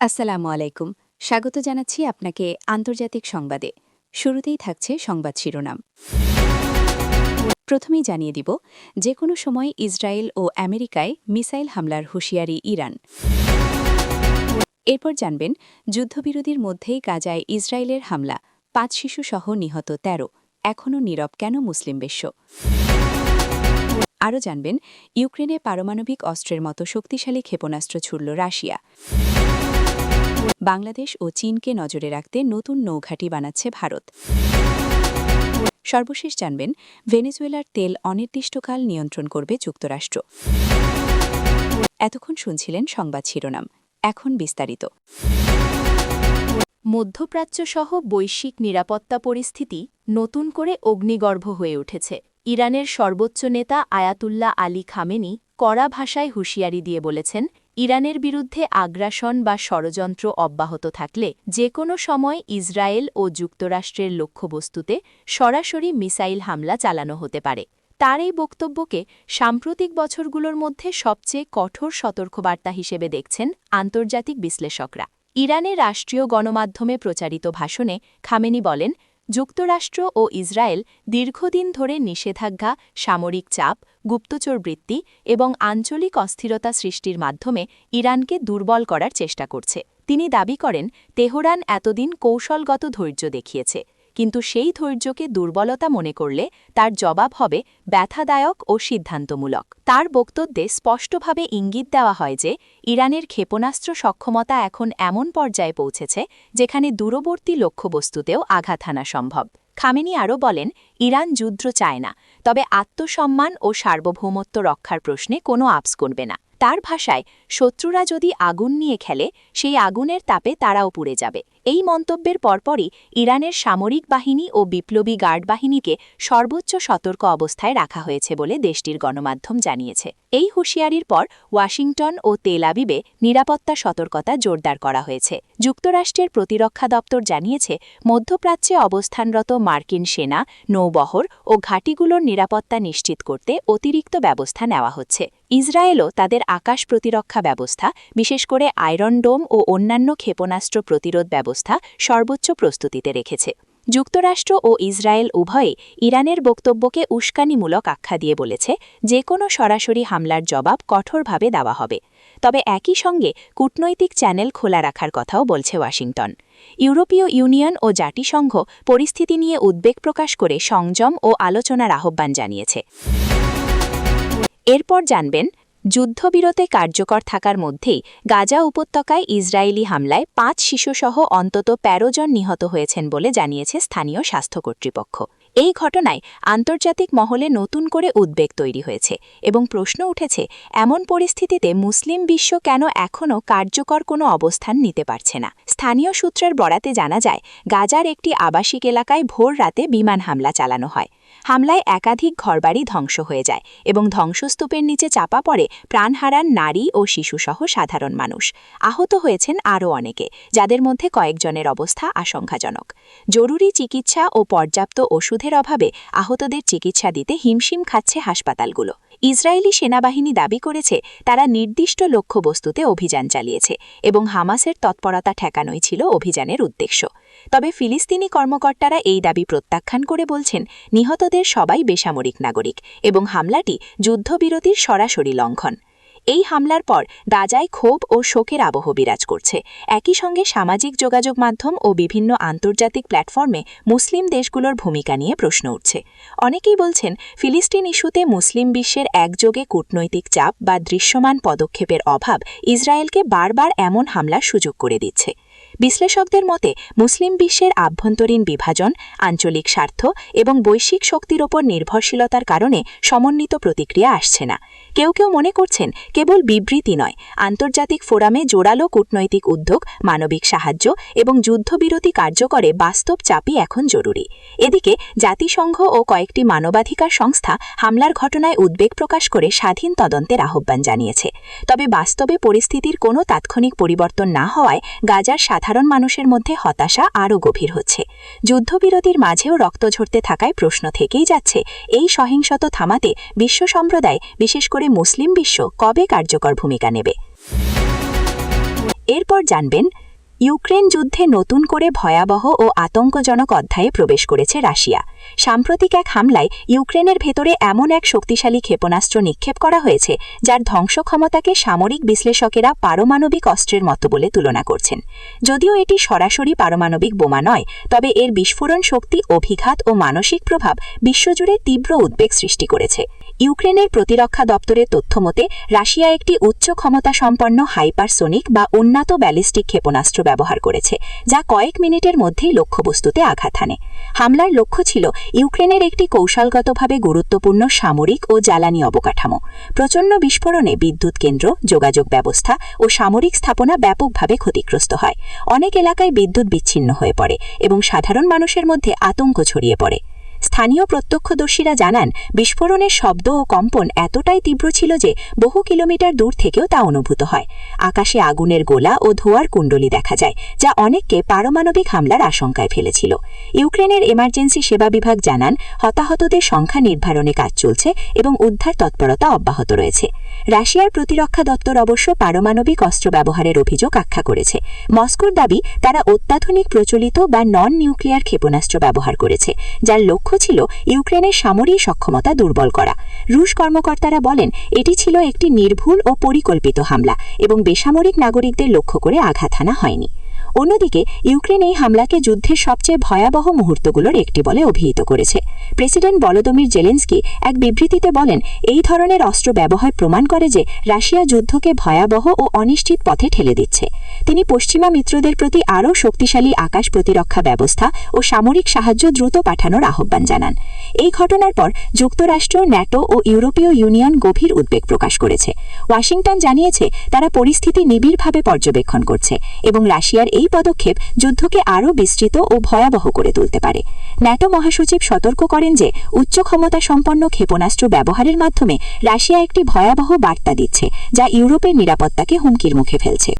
আসসালামু আলাইকুম। স্বাগত জানাচ্ছি আপনাকে আন্তর্জাতিক সংবাদে। শুরুতেই থাকছে সংবাদ শিরোনাম। প্রথমেই জানিয়ে দিব যে কোনো সময় ইসরায়েল ও আমেরিকায় মিসাইল হামলার হুঁশিয়ারি ইরান। এরপর জানবেন যুদ্ধবিরোধীর মধ্যেই গাজায় ইসরায়েলের হামলা। পাঁচ শিশুসহ নিহত ১৩ এখনও নীরব কেন মুসলিম বিশ্ব? আরও জানবেন, ইউক্রেনে পারমাণবিক অস্ত্রের মতো শক্তিশালী ক্ষেপণাস্ত্র ছুড়ল রাশিয়া। বাংলাদেশ ও চীনকে নজরে রাখতে নতুন নৌঘাঁটি বানাচ্ছে ভারত। সর্বশেষ জানবেন, ভেনেজুয়েলার তেল অনির্দিষ্টকাল নিয়ন্ত্রণ করবে যুক্তরাষ্ট্র। এতক্ষণ শুনছিলেন সংবাদ শিরোনাম, এখন বিস্তারিত। মধ্যপ্রাচ্যসহ বৈশ্বিক নিরাপত্তা পরিস্থিতি নতুন করে অগ্নিগর্ভ হয়ে উঠেছে। ইরানের সর্বোচ্চ নেতা আয়াতুল্লাহ আলী খামেনি কড়া ভাষায় হুঁশিয়ারি দিয়ে বলেছেন ইরানের বিরুদ্ধে আগ্রাসন বা ষড়যন্ত্র অব্যাহত থাকলে যে কোনো সময় ইসরায়েল ও যুক্তরাষ্ট্রের লক্ষ্যবস্তুতে সরাসরি মিসাইল হামলা চালানো হতে পারে। তার এই বক্তব্যকে সাম্প্রতিক বছরগুলোর মধ্যে সবচেয়ে কঠোর সতর্কবার্তা হিসেবে দেখছেন আন্তর্জাতিক বিশ্লেষকরা। ইরানের রাষ্ট্রীয় গণমাধ্যমে প্রচারিত ভাষণে খামেনি বলেন যুক্তরাষ্ট্র ও ইসরায়েল দীর্ঘদিন ধরে নিষেধাজ্ঞা, সামরিক চাপ, গুপ্তচর বৃত্তি এবং আঞ্চলিক অস্থিরতা সৃষ্টির মাধ্যমে ইরানকে দুর্বল করার চেষ্টা করছে। তিনি দাবি করেন, তেহরান এতদিন কৌশলগত ধৈর্য দেখিয়েছে। কিন্তু সেই ধৈর্যকে দুর্বলতা মনে করলে তার জবাব হবে ব্যথাদায়ক ও সিদ্ধান্তমূলক। তার বক্তব্যে স্পষ্টভাবে ইঙ্গিত দেওয়া হয় যে, ইরানের ক্ষেপণাস্ত্র সক্ষমতা এখন এমন পর্যায়ে পৌঁছেছে যেখানে দূরবর্তী লক্ষ্যবস্তুতেও আঘাত হানা সম্ভব। খামেনি আরও বলেন, ইরান যুদ্ধ চায় না, তবে আত্মসম্মান ও সার্বভৌমত্ব রক্ষার প্রশ্নে কোনো আপস করবে না। তার ভাষায় শত্রুরা যদি আগুন নিয়ে খেলে, সেই আগুনের তাপে তারাও পুড়ে যাবে। এই মন্তব্যের পরপরই ইরানের সামরিক বাহিনী ও বিপ্লবী গার্ড বাহিনীকে সর্বোচ্চ সতর্ক অবস্থায় রাখা হয়েছে বলে দেশটির গণমাধ্যম জানিয়েছে। এই হুঁশিয়ারির পর ওয়াশিংটন ও তেল আবিবে নিরাপত্তা সতর্কতা জোরদার করা হয়েছে। যুক্তরাষ্ট্রের প্রতিরক্ষা দপ্তর জানিয়েছে, মধ্যপ্রাচ্যে অবস্থানরত মার্কিন সেনা, নৌবহর ও ঘাঁটিগুলোর নিরাপত্তা নিশ্চিত করতে অতিরিক্ত ব্যবস্থা নেওয়া হচ্ছে। ইসরায়েলও তাদের আকাশ প্রতিরক্ষা ব্যবস্থা, বিশেষ করে আয়রন ডোম ও অন্যান্য ক্ষেপণাস্ত্র প্রতিরোধ ব্যবস্থা, সর্বোচ্চ প্রস্তুতিতে রেখেছে। যুক্তরাষ্ট্র ও ইসরায়েল উভয়ে ইরানের বক্তব্যকে উস্কানিমূলক আখ্যা দিয়ে বলেছে যে কোনো সরাসরি হামলার জবাব কঠোরভাবে দেওয়া হবে। তবে একই সঙ্গে কূটনৈতিক চ্যানেল খোলা রাখার কথাও বলছে ওয়াশিংটন। ইউরোপীয় ইউনিয়ন ও জাতিসংঘ পরিস্থিতি নিয়ে উদ্বেগ প্রকাশ করে সংযম ও আলোচনার আহ্বান জানিয়েছে। এরপর জানবেন, যুদ্ধবিরতে কার্যকর থাকার মধ্যেই গাজা উপত্যকায় ইসরায়েলি হামলায় পাঁচ শিশুসহ অন্তত ১৩ জন নিহত হয়েছেন বলে জানিয়েছে স্থানীয় স্বাস্থ্য কর্তৃপক্ষ। এই ঘটনায় আন্তর্জাতিক মহলে নতুন করে উদ্বেগ তৈরি হয়েছে এবং প্রশ্ন উঠেছে, এমন পরিস্থিতিতে মুসলিম বিশ্ব কেন এখনও কার্যকর কোনো অবস্থান নিতে পারছে না? স্থানীয় সূত্রের বরাতে জানা যায়, গাজার একটি আবাসিক এলাকায় ভোর রাতে বিমান হামলা চালানো হয়। হামলায় একাধিক ঘরবাড়ি ধ্বংস হয়ে যায় এবং ধ্বংসস্তূপের নিচে চাপা পড়ে প্রাণ হারান নারী ও শিশুসহ সাধারণ মানুষ। আহত হয়েছেন আরও অনেকে, যাদের মধ্যে কয়েকজনের অবস্থা আশঙ্কাজনক। জরুরি চিকিৎসা ও পর্যাপ্ত ওষুধের অভাবে আহতদের চিকিৎসা দিতে হিমশিম খাচ্ছে হাসপাতালগুলো। ইসরায়েলি সেনাবাহিনী দাবি করেছে, তারা নির্দিষ্ট লক্ষ্যবস্তুতে অভিযান চালিয়েছে এবং হামাসের তৎপরতা ঠেকানোই ছিল অভিযানের উদ্দেশ্য। তবে ফিলিস্তিনি কর্মকর্তারা এই দাবি প্রত্যাখ্যান করে বলছেন, নিহতদের সবাই বেসামরিক নাগরিক এবং হামলাটি যুদ্ধবিরতির সরাসরি লঙ্ঘন। এই হামলার পর গাজায় ক্ষোভ ও শোকের আবহ বিরাজ করছে। একই সঙ্গে সামাজিক যোগাযোগ মাধ্যম ও বিভিন্ন আন্তর্জাতিক প্ল্যাটফর্মে মুসলিম দেশগুলোর ভূমিকা নিয়ে প্রশ্ন উঠছে। অনেকেই বলছেন, ফিলিস্তিন ইস্যুতে মুসলিম বিশ্বের একযোগে কূটনৈতিক চাপ বা দৃশ্যমান পদক্ষেপের অভাব ইসরায়েলকে বারবার এমন হামলার সুযোগ করে দিচ্ছে। বিশ্লেষকদের মতে, মুসলিম বিশ্বের আভ্যন্তরীণ বিভাজন, আঞ্চলিক স্বার্থ এবং বৈশ্বিক শক্তির ওপর নির্ভরশীলতার কারণে সমন্বিত প্রতিক্রিয়া আসছে না। কেউ কেউ মনে করছেন, কেবল বিবৃতি নয়, আন্তর্জাতিক ফোরামে জোরালো কূটনৈতিক উদ্যোগ, মানবিক সাহায্য এবং যুদ্ধবিরতি কার্যকরে বাস্তব চাপই এখন জরুরি। এদিকে, জাতিসংঘ ও কয়েকটি মানবাধিকার সংস্থা হামলার ঘটনায় উদ্বেগ প্রকাশ করে স্বাধীন তদন্তের আহ্বান জানিয়েছে। তবে বাস্তবে পরিস্থিতির কোনো তাৎক্ষণিক পরিবর্তন না হওয়ায় গাজার সাধারণ মানুষের মধ্যে হতাশা আরও গভীর হচ্ছে। যুদ্ধবিরতির মাঝেও রক্ত ঝরতে থাকায় প্রশ্ন থেকেই যাচ্ছে, এই সহিংসত থামাতে বিশ্ব সম্প্রদায়, বিশেষ করে মুসলিম বিশ্ব, কবে কার্যকর ভূমিকা নেবে? এরপর জানবেন ইউক্রেন যুদ্ধে নতুন করে ভয়াবহ ও আতঙ্কজনক অধ্যায়ে প্রবেশ করেছে রাশিয়া। সাম্প্রতিক এক হামলায় ইউক্রেনের ভেতরে এমন এক শক্তিশালী ক্ষেপণাস্ত্র নিক্ষেপ করা হয়েছে, যার ধ্বংস ক্ষমতাকে সামরিক বিশ্লেষকেরা পারমাণবিক অস্ত্রের মতো বলে তুলনা করছেন। যদিও এটি সরাসরি পারমাণবিক বোমা নয়, তবে এর বিস্ফোরণ শক্তি, অভিঘাত ও মানসিক প্রভাব বিশ্বজুড়ে তীব্র উদ্বেগ সৃষ্টি করেছে। ইউক্রেনের প্রতিরক্ষা দপ্তরের তথ্যমতে রাশিয়া একটি উচ্চ ক্ষমতা সম্পন্ন হাইপারসোনিক বা উন্নত ব্যালিস্টিক ক্ষেপণাস্ত্র ব্যবহার করেছে, যা কয়েক মিনিটের মধ্যেই লক্ষ্যবস্তুতে আঘাত হানে। হামলার লক্ষ্য ছিল ইউক্রেনের একটি কৌশলগতভাবে গুরুত্বপূর্ণ সামরিক ও জ্বালানি অবকাঠামো। প্রচণ্ড বিস্ফোরণে বিদ্যুৎ কেন্দ্র, যোগাযোগ ব্যবস্থা ও সামরিক স্থাপনা ব্যাপকভাবে ক্ষতিগ্রস্ত হয়। অনেক এলাকায় বিদ্যুৎ বিচ্ছিন্ন হয়ে পড়ে এবং সাধারণ মানুষের মধ্যে আতঙ্ক ছড়িয়ে পড়ে। স্থানীয় প্রত্যক্ষদর্শীরা জানান, বিস্ফোরণের শব্দ ও কম্পন এতটাই তীব্র ছিল যে বহু কিলোমিটার দূর থেকেও তা অনুভূত হয়। আকাশে আগুনের গোলা ও ধোয়ার কুণ্ডলি দেখা যায়, যা অনেককে পারমাণবিক হামলার আশঙ্কায় ফেলেছিল। ইউক্রেনের এমার্জেন্সি সেবা বিভাগ জানান, হতাহতদের সংখ্যা নির্ধারণে কাজ চলছে এবং উদ্ধার তৎপরতা অব্যাহত রয়েছে। রাশিয়ার প্রতিরক্ষা দপ্তর অবশ্য পারমাণবিক অস্ত্র ব্যবহারের অভিযোগ আখ্যা করেছে। মস্কোর দাবি, তারা অত্যাধুনিক প্রচলিত বা নন নিউক্লিয়ার ক্ষেপণাস্ত্র ব্যবহার করেছে, যার লক্ষ্য ছিল ইউক্রেনের সামরিক সক্ষমতা দুর্বল করা। রুশ কর্মকর্তারা বলেন, এটি ছিল একটি নির্ভুল ও পরিকল্পিত হামলা এবং বেসামরিক নাগরিকদের লক্ষ্য করে আঘাত হানা হয়নি। অন্যদিকে, ইউক্রেন এই হামলাকে যুদ্ধের সবচেয়ে ভয়াবহ মুহূর্তগুলোর একটি বলে অভিহিত করেছে। প্রেসিডেন্ট বলদমির জেলেন্সকি এক বিবৃতিতে বলেন, এই ধরনের অস্ত্র ব্যবহার প্রমাণ করে যে রাশিয়া যুদ্ধকে ভয়াবহ ও অনিশ্চিত পথে ঠেলে দিচ্ছে। তিনি পশ্চিমা মিত্রদের প্রতি আরও শক্তিশালী আকাশ প্রতিরক্ষা ব্যবস্থা ও সামরিক সাহায্য দ্রুত পাঠানোর আহ্বান জানান। এই ঘটনার পর যুক্তরাষ্ট্র, ন্যাটো ও ইউরোপীয় ইউনিয়ন গভীর উদ্বেগ প্রকাশ করেছে। ওয়াশিংটন জানিয়েছে, তারা পরিস্থিতি নিবিড়ভাবে পর্যবেক্ষণ করছে এবং রাশিয়ার এই পদক্ষেপ যুদ্ধকে আরও বিস্তৃত ও ভয়াবহ করে তুলতে পারে। ন্যাটো মহাসচিব সতর্ক করেন যে, উচ্চ ক্ষমতা সম্পন্ন ক্ষেপণাস্ত্র ব্যবহারের মাধ্যমে রাশিয়া একটি ভয়াবহ বার্তা দিচ্ছে, যা ইউরোপের নিরাপত্তাকে হুমকির মুখে ফেলছে।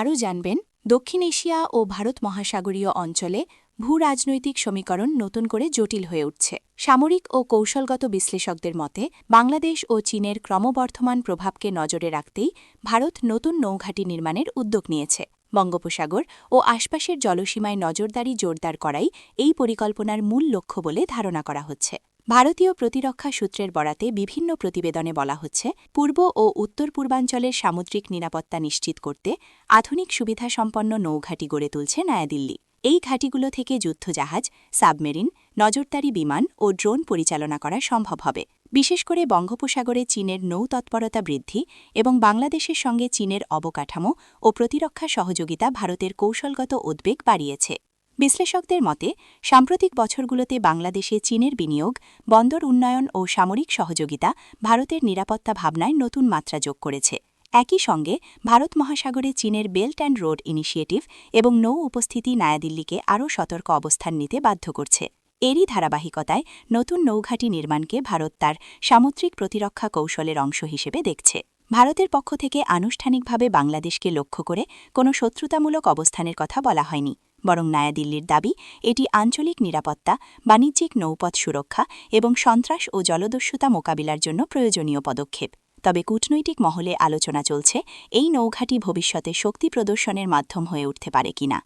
আরও জানবেন, দক্ষিণ এশিয়া ও ভারত মহাসাগরীয় অঞ্চলে ভূ রাজনৈতিক সমীকরণ নতুন করে জটিল হয়ে উঠছে। সামরিক ও কৌশলগত বিশ্লেষকদের মতে, বাংলাদেশ ও চীনের ক্রমবর্ধমান প্রভাবকে নজরে রাখতেই ভারত নতুন নৌঘাটি নির্মাণের উদ্যোগ নিয়েছে। বঙ্গোপসাগর ও আশপাশের জলসীমায় নজরদারি জোরদার করাই এই পরিকল্পনার মূল লক্ষ্য বলে ধারণা করা হচ্ছে। ভারতীয় প্রতিরক্ষা সূত্রের বরাতে বিভিন্ন প্রতিবেদনে বলা হচ্ছে, পূর্ব ও উত্তর পূর্বাঞ্চলের সামুদ্রিক নিরাপত্তা নিশ্চিত করতে আধুনিক সুবিধাসম্পন্ন নৌঘাটি গড়ে তুলছে নয়াদিল্লি। এই ঘাঁটিগুলো থেকে যুদ্ধজাহাজ, সাবমেরিন, নজরদারি বিমান ও ড্রোন পরিচালনা করা সম্ভব হবে। বিশেষ করে বঙ্গোপসাগরে চীনের নৌ তৎপরতা বৃদ্ধি এবং বাংলাদেশের সঙ্গে চীনের অবকাঠামো ও প্রতিরক্ষা সহযোগিতা ভারতের কৌশলগত উদ্বেগ বাড়িয়েছে। বিশ্লেষকদের মতে, সাম্প্রতিক বছরগুলোতে বাংলাদেশে চীনের বিনিয়োগ, বন্দর উন্নয়ন ও সামরিক সহযোগিতা ভারতের নিরাপত্তা ভাবনায় নতুন মাত্রা যোগ করেছে। একই সঙ্গে ভারত মহাসাগরে চীনের বেল্ট অ্যান্ড রোড ইনিশিয়েটিভ এবং নৌ উপস্থিতি নয়াদিল্লিকে আরও সতর্ক অবস্থান নিতে বাধ্য করছে। এরই ধারাবাহিকতায় নতুন নৌঘাটি নির্মাণকে ভারত তার সামুদ্রিক প্রতিরক্ষা কৌশলের অংশ হিসেবে দেখছে। ভারতের পক্ষ থেকে আনুষ্ঠানিকভাবে বাংলাদেশকে লক্ষ্য করে কোনো শত্রুতামূলক অবস্থানের কথা বলা হয়নি, বরং নয়াদিল্লির দাবি, এটি আঞ্চলিক নিরাপত্তা, বাণিজ্যিক নৌপথ সুরক্ষা এবং সন্ত্রাস ও জলদস্যুতা মোকাবিলার জন্য প্রয়োজনীয় পদক্ষেপ। তবে কূটনৈতিক মহলে আলোচনা চলছে, এই নৌঘাটি ভবিষ্যতে শক্তি প্রদর্শনের মাধ্যম হয়ে উঠতে পারে কিনা।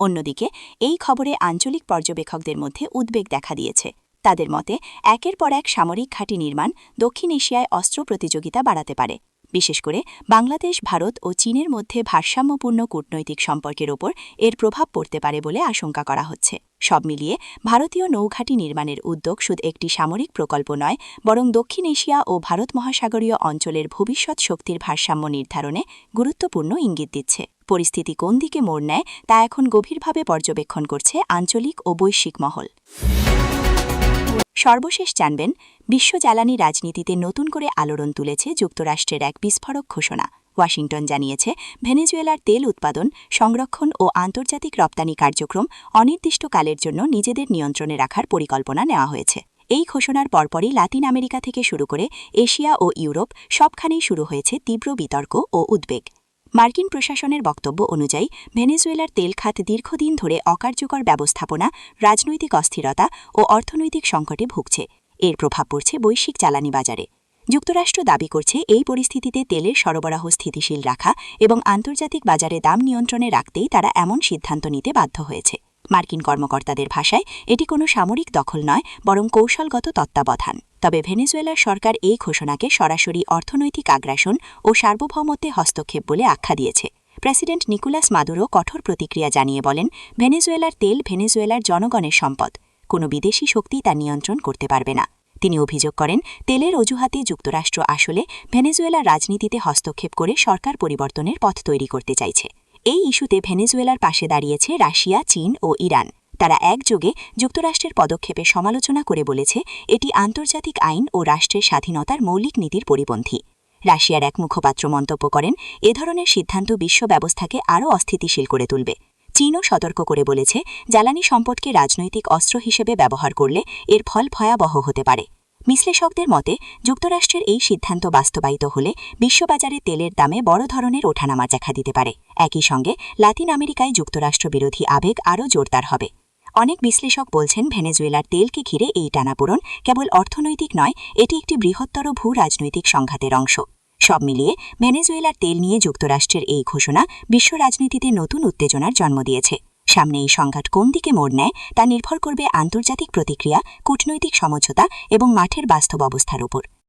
অন্যদিকে, এই খবরে আঞ্চলিক পর্যবেক্ষকদের মধ্যে উদ্বেগ দেখা দিয়েছে। তাদের মতে, একের পর এক সামরিক ঘাঁটি নির্মাণ দক্ষিণ এশিয়ায় অস্ত্র প্রতিযোগিতা বাড়াতে পারে। বিশেষ করে বাংলাদেশ, ভারত ও চীনের মধ্যে ভারসাম্যপূর্ণ কূটনৈতিক সম্পর্কের ওপর এর প্রভাব পড়তে পারে বলে আশঙ্কা করা হচ্ছে। সব মিলিয়ে ভারতীয় নৌঘাটি নির্মাণের উদ্যোগ শুধু একটি সামরিক প্রকল্প নয়, বরং দক্ষিণ এশিয়া ও ভারত মহাসাগরীয় অঞ্চলের ভবিষ্যৎ শক্তির ভারসাম্য নির্ধারণে গুরুত্বপূর্ণ ইঙ্গিত দিচ্ছে। পরিস্থিতি কোন দিকে মোড় নেয় তা এখন গভীরভাবে পর্যবেক্ষণ করছে আঞ্চলিক ও বৈশ্বিক মহল। সর্বশেষ জানবেন, বিশ্ব জ্বালানি রাজনীতিতে নতুন করে আলোড়ন তুলেছে যুক্তরাষ্ট্রের এক বিস্ফোরক ঘোষণা। ওয়াশিংটন জানিয়েছে, ভেনেজুয়েলার তেল উৎপাদন, সংরক্ষণ ও আন্তর্জাতিক রপ্তানি কার্যক্রম অনির্দিষ্টকালের জন্য নিজেদের নিয়ন্ত্রণে রাখার পরিকল্পনা নেওয়া হয়েছে। এই ঘোষণার পরপরই লাতিন আমেরিকা থেকে শুরু করে এশিয়া ও ইউরোপ সবখানেই শুরু হয়েছে তীব্র বিতর্ক ও উদ্বেগ। মার্কিন প্রশাসনের বক্তব্য অনুযায়ী, ভেনেজুয়েলার তেল খাত দীর্ঘদিন ধরে অকার্যকর ব্যবস্থাপনা, রাজনৈতিক অস্থিরতা ও অর্থনৈতিক সংকটে ভুগছে। এর প্রভাব পড়ছে বৈশ্বিক জ্বালানি বাজারে। যুক্তরাষ্ট্র দাবি করছে, এই পরিস্থিতিতে তেলের সরবরাহ স্থিতিশীল রাখা এবং আন্তর্জাতিক বাজারে দাম নিয়ন্ত্রণে রাখতেই তারা এমন সিদ্ধান্ত নিতে বাধ্য হয়েছে। মার্কিন কর্মকর্তাদের ভাষায়, এটি কোনো সামরিক দখল নয়, বরং কৌশলগত তত্ত্বাবধান। তবে ভেনেজুয়েলার সরকার এই ঘোষণাকে সরাসরি অর্থনৈতিক আগ্রাসন ও সার্বভৌমত্বে হস্তক্ষেপ বলে আখ্যা দিয়েছে। প্রেসিডেন্ট নিকোলাস মাদুরো কঠোর প্রতিক্রিয়া জানিয়ে বলেন, ভেনেজুয়েলার তেল ভেনেজুয়েলার জনগণের সম্পদ। কোনো বিদেশি শক্তি তা নিয়ন্ত্রণ করতে পারবে না। তিনি অভিযোগ করেন, তেলের অজুহাতে যুক্তরাষ্ট্র আসলে ভেনেজুয়েলার রাজনীতিতে হস্তক্ষেপ করে সরকার পরিবর্তনের পথ তৈরি করতে চাইছে। এই ইস্যুতে ভেনেজুয়েলার পাশে দাঁড়িয়েছে রাশিয়া, চীন ও ইরান। তারা একযোগে যুক্তরাষ্ট্রের পদক্ষেপের সমালোচনা করে বলেছে, এটি আন্তর্জাতিক আইন ও রাষ্ট্রের স্বাধীনতার মৌলিক নীতির পরিপন্থী। রাশিয়ার এক মুখপাত্র মন্তব্য করেন, এ ধরনের সিদ্ধান্ত বিশ্ব ব্যবস্থাকে আরও অস্থিতিশীল করে তুলবে। চীনও সতর্ক করে বলেছে, জ্বালানি সম্পদকে রাজনৈতিক অস্ত্র হিসেবে ব্যবহার করলে এর ফল ভয়াবহ হতে পারে। বিশ্লেষকদের মতে, যুক্তরাষ্ট্রের এই সিদ্ধান্ত বাস্তবায়িত হলে বিশ্ববাজারে তেলের দামে বড় ধরনের ওঠানামা দেখা দিতে পারে। একই সঙ্গে, লাতিন আমেরিকায় যুক্তরাষ্ট্র বিরোধী আবেগ আরও জোরদার হবে। অনেক বিশ্লেষক বলছেন, ভেনেজুয়েলার তেলকে ঘিরে এই টানাপোড়ন কেবল অর্থনৈতিক নয়, এটি একটি বৃহত্তর ভূ রাজনৈতিক সংঘাতের অংশ। সব মিলিয়ে, ভেনেজুয়েলার তেল নিয়ে যুক্তরাষ্ট্রের এই ঘোষণা বিশ্ব রাজনীতিতে নতুন উত্তেজনার জন্ম দিয়েছে। সামনে এই সংঘাত কোন দিকে মোড় নেয় তা নির্ভর করবে আন্তর্জাতিক প্রতিক্রিয়া, কূটনৈতিক সমঝোতা এবং মাঠের বাস্তব অবস্থার উপর।